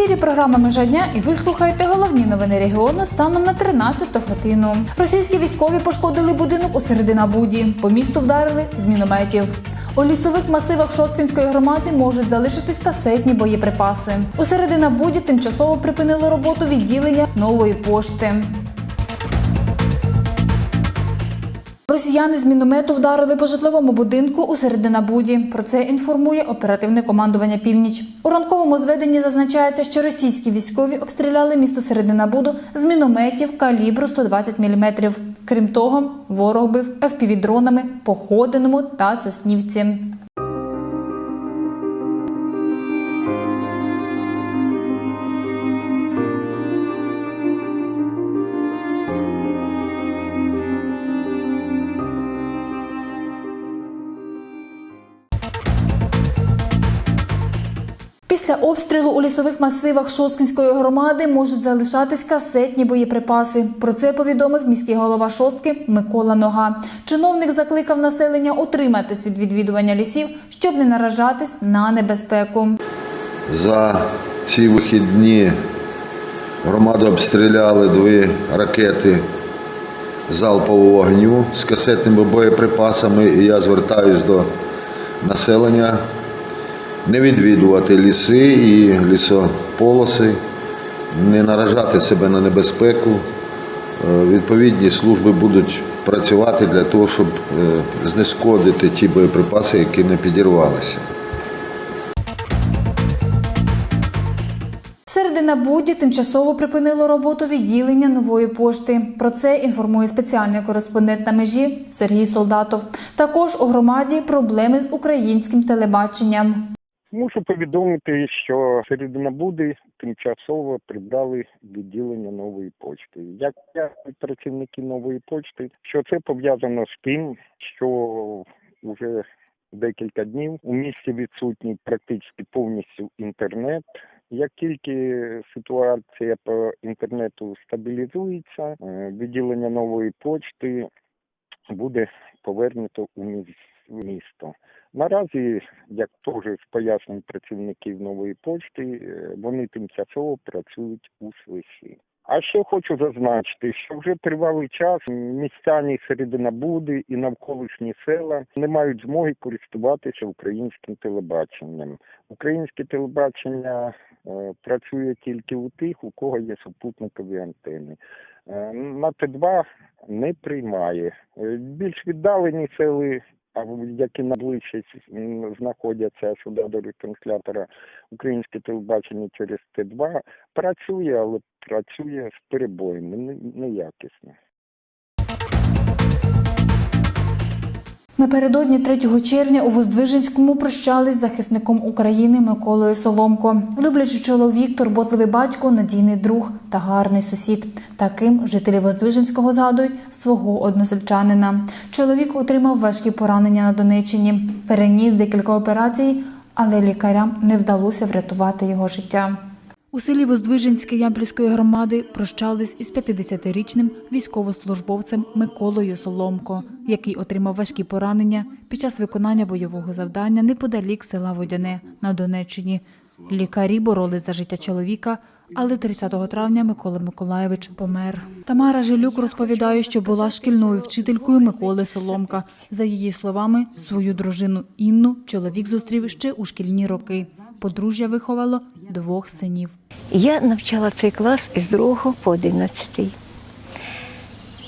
ефірі програма Межа дня і ви слухаєте головні новини регіону станом на 13 годину. Російські військові пошкодили будинок у Серединабуді. По місту вдарили з мінометів. У лісових масивах Шосткінської громади можуть залишитись касетні боєприпаси. У Серединабуді тимчасово припинило роботу відділення нової пошти. Росіяни з міномету вдарили по житловому будинку у Серединабуді. Про це інформує оперативне командування Північ. У ранковому зведенні зазначається, що російські військові обстріляли місто Серединабуду з мінометів калібру 120 мм. Крім того, ворог бив FPV-дронами по Ходиному та Соснівці. Після обстрілу у лісових масивах Шосткінської громади можуть залишатись касетні боєприпаси. Про це повідомив міський голова Шостки Микола Нога. Чиновник закликав населення утриматись від відвідування лісів, щоб не наражатись на небезпеку. За ці вихідні громаду обстріляли дві ракети залпового вогню з касетними боєприпасами. І я звертаюсь до населення не відвідувати ліси і лісополоси, не наражати себе на небезпеку. Е, Відповідні служби будуть працювати для того, щоб е, знешкодити ті боєприпаси, які не підірвалися. Серединабуді тимчасово припинило роботу відділення нової пошти. Про це інформує спеціальний кореспондент на межі Сергій Солдатов. Також у громаді проблеми з українським телебаченням. Мушу повідомити, що Серединабуди тимчасово придбали відділення нової почти. Як кажуть працівники нової почти, що це пов'язано з тим, що вже декілька днів у місті відсутній практично повністю інтернет. Як тільки ситуація по інтернету стабілізується, е, відділення нової почти буде повернуто у міс- в місто. Наразі, як теж з пояснень працівників нової почти, е, вони тимчасово працюють у Свищі. А ще хочу зазначити, що вже тривалий час містяні Серединабуди і навколишні села не мають змоги користуватися українським телебаченням. Українське телебачення е, працює тільки у тих, у кого є супутникові антени. Е, на Т2 не приймає. Е, Більш віддалені сели, які наближче м, знаходяться сюди до ретранслятора українське телебачення через Т2, працює, але працює з перебоями, не- неякісно. Напередодні 3 червня у Воздвиженському прощались з захисником України Миколою Соломко. Люблячий чоловік, турботливий батько, надійний друг та гарний сусід. Таким жителі Воздвиженського згадують свого односельчанина. Чоловік отримав важкі поранення на Донеччині, переніс декілька операцій, але лікарям не вдалося врятувати його життя. У селі Воздвиженське Ямпільської громади прощались із 50-річним військовослужбовцем Миколою Соломко, який отримав важкі поранення під час виконання бойового завдання неподалік села Водяне на Донеччині. Лікарі боролись за життя чоловіка, але 30 травня Микола Миколаєвич помер. Тамара Жилюк розповідає, що була шкільною вчителькою Миколи Соломка. За її словами, свою дружину Інну чоловік зустрів ще у шкільні роки. Подружжя виховало двох синів. Я навчала цей клас із 2 по 11.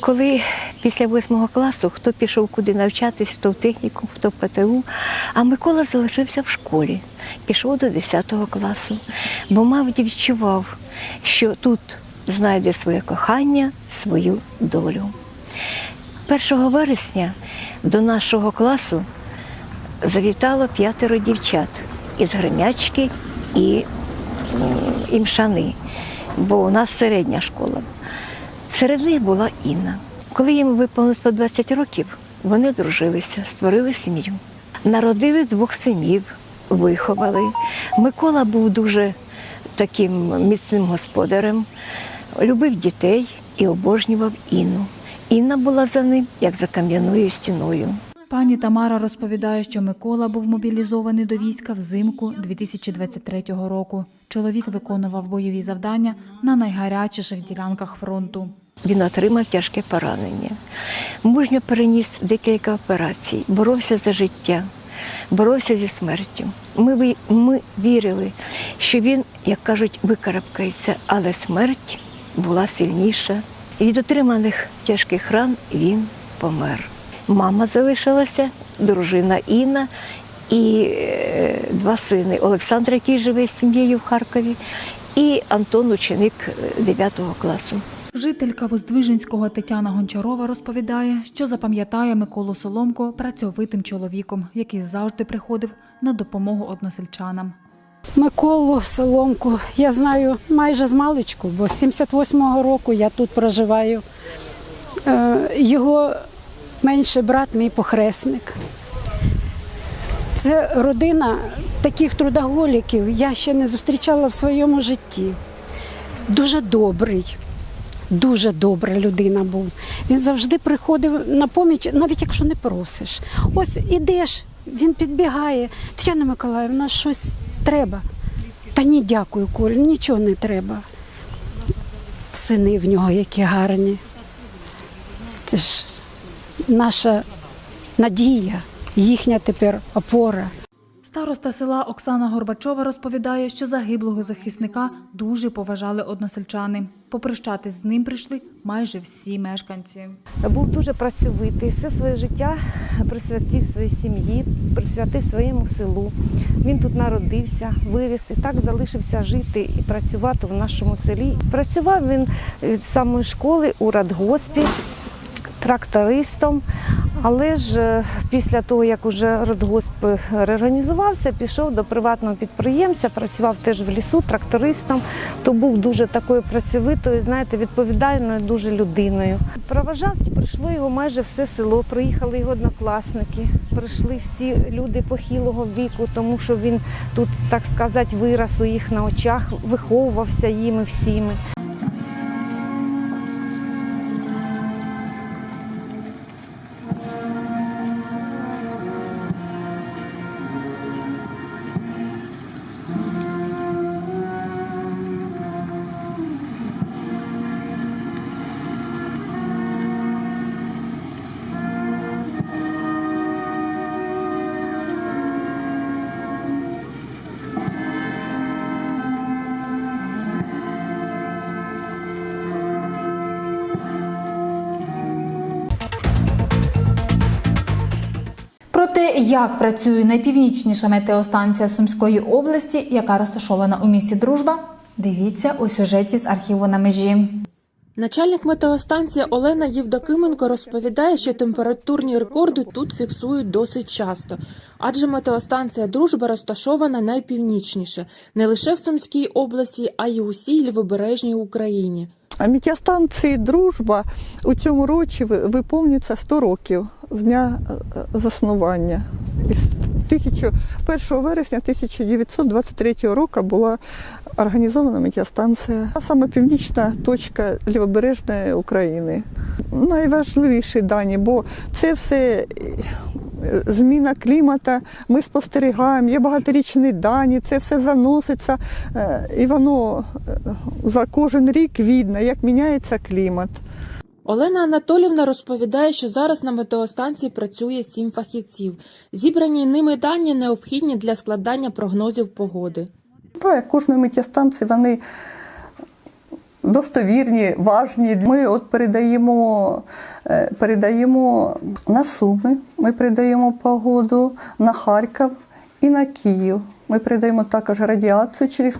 Коли після 8 класу хто пішов куди навчатись, хто в техніку, хто в ПТУ, а Микола залишився в школі, пішов до 10 класу, бо мав відчував, що тут знайде своє кохання, свою долю. 1 вересня до нашого класу завітало п'ятеро дівчат із Гремячки і м, і Мшани, бо у нас середня школа. Серед них була Інна. Коли їм виповнилось по 20 років, вони дружилися, створили сім'ю. Народили двох синів, виховали. Микола був дуже таким міцним господарем, любив дітей і обожнював Інну. Інна була за ним, як за кам'яною стіною. Пані Тамара розповідає, що Микола був мобілізований до війська взимку 2023 року. Чоловік виконував бойові завдання на найгарячіших ділянках фронту. Він отримав тяжке поранення. Мужньо переніс декілька операцій, боровся за життя, боровся зі смертю. Ми, ми вірили, що він, як кажуть, викарабкається, але смерть була сильніша. І від отриманих тяжких ран він помер. Мама залишилася, дружина Інна і е, два сини Олександр, який живе з сім'єю в Харкові, і Антон, ученик 9 класу. Жителька Воздвиженського Тетяна Гончарова розповідає, що запам'ятає Миколу Соломко працьовитим чоловіком, який завжди приходив на допомогу односельчанам. Миколу Соломку я знаю майже з маличку, бо з 78-го року я тут проживаю. Е, Його менший брат, мій похресник. Це родина таких трудоголіків я ще не зустрічала в своєму житті. Дуже добрий, дуже добра людина був. Він завжди приходив на поміч, навіть якщо не просиш. Ось ідеш, він підбігає. Тетяна Миколаївна, щось треба. Та ні, дякую, Коль, нічого не треба. Сини в нього які гарні. Це ж наша надія, їхня тепер опора. Староста села Оксана Горбачова розповідає, що загиблого захисника дуже поважали односельчани. Попрощатись з ним прийшли майже всі мешканці. був дуже працьовитий, все своє життя присвятив своїй сім'ї, присвятив своєму селу. Він тут народився, виріс і так залишився жити і працювати в нашому селі. Працював він від самої школи у радгоспі, трактористом. Але ж е, після того, як уже радгосп реорганізувався, пішов до приватного підприємця, працював теж в лісу трактористом, то був дуже такою працьовитою, знаєте, відповідальною дуже людиною. Проважав, прийшло його майже все село, приїхали його однокласники, прийшли всі люди похилого віку, тому що він тут, так сказати, вирос у їх на очах, виховувався їми всіми. Те, як працює найпівнічніша метеостанція Сумської області, яка розташована у місті Дружба, дивіться у сюжеті з архіву на межі. Начальник метеостанції Олена Євдокименко розповідає, що температурні рекорди тут фіксують досить часто, адже метеостанція Дружба розташована найпівнічніше не лише в Сумській області, а й у усій лівобережній Україні. А метеостанції Дружба у цьому році ви- виповнюється 100 років з дня е, заснування. Із 1000 1 вересня 1923 року була організована метеостанція. А саме північна точка лівобережної України. Найважливіші дані, бо це все зміна клімату, ми спостерігаємо, є багаторічні дані, це все заноситься, е, і воно е, за кожен рік видно, як міняється клімат. Олена Анатолівна розповідає, що зараз на метеостанції працює сім фахівців. Зібрані ними дані необхідні для складання прогнозів погоди. Так, як кожної метеостанції вони достовірні, важні. Ми от передаємо, е, передаємо на Суми, ми передаємо погоду на Харків і на Київ. Ми передаємо також радіацію через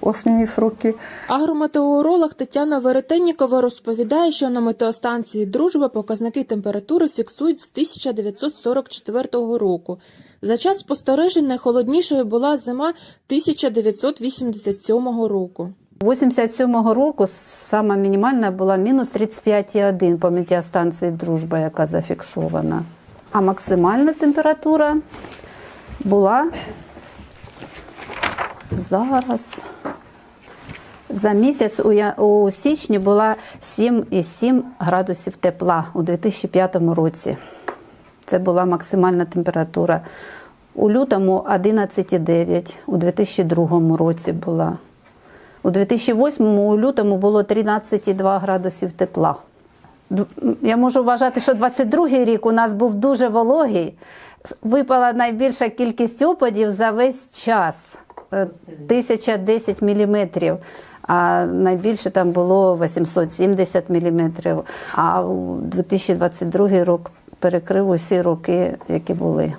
основні сроки. Агрометеоролог Тетяна Веретеннікова розповідає, що на метеостанції Дружба показники температури фіксують з 1944 року. За час спостережень найхолоднішою була зима 1987 року. 87-го року сама мінімальна була мінус 35,1 по метеостанції Дружба, яка зафіксована. А максимальна температура була зараз. За місяць у, січні була 7,7 градусів тепла у 2005 році. Це була максимальна температура У лютому 11,9, у 2002 році була. У 2008 у лютому було 13,2 градусів тепла. Я можу вважати, що 22 рік у нас був дуже вологий. Випала найбільша кількість опадів за весь час е, 1010 міліметрів. А найбільше там було 870 міліметрів. А у 2022 рік перекрив усі роки, які були.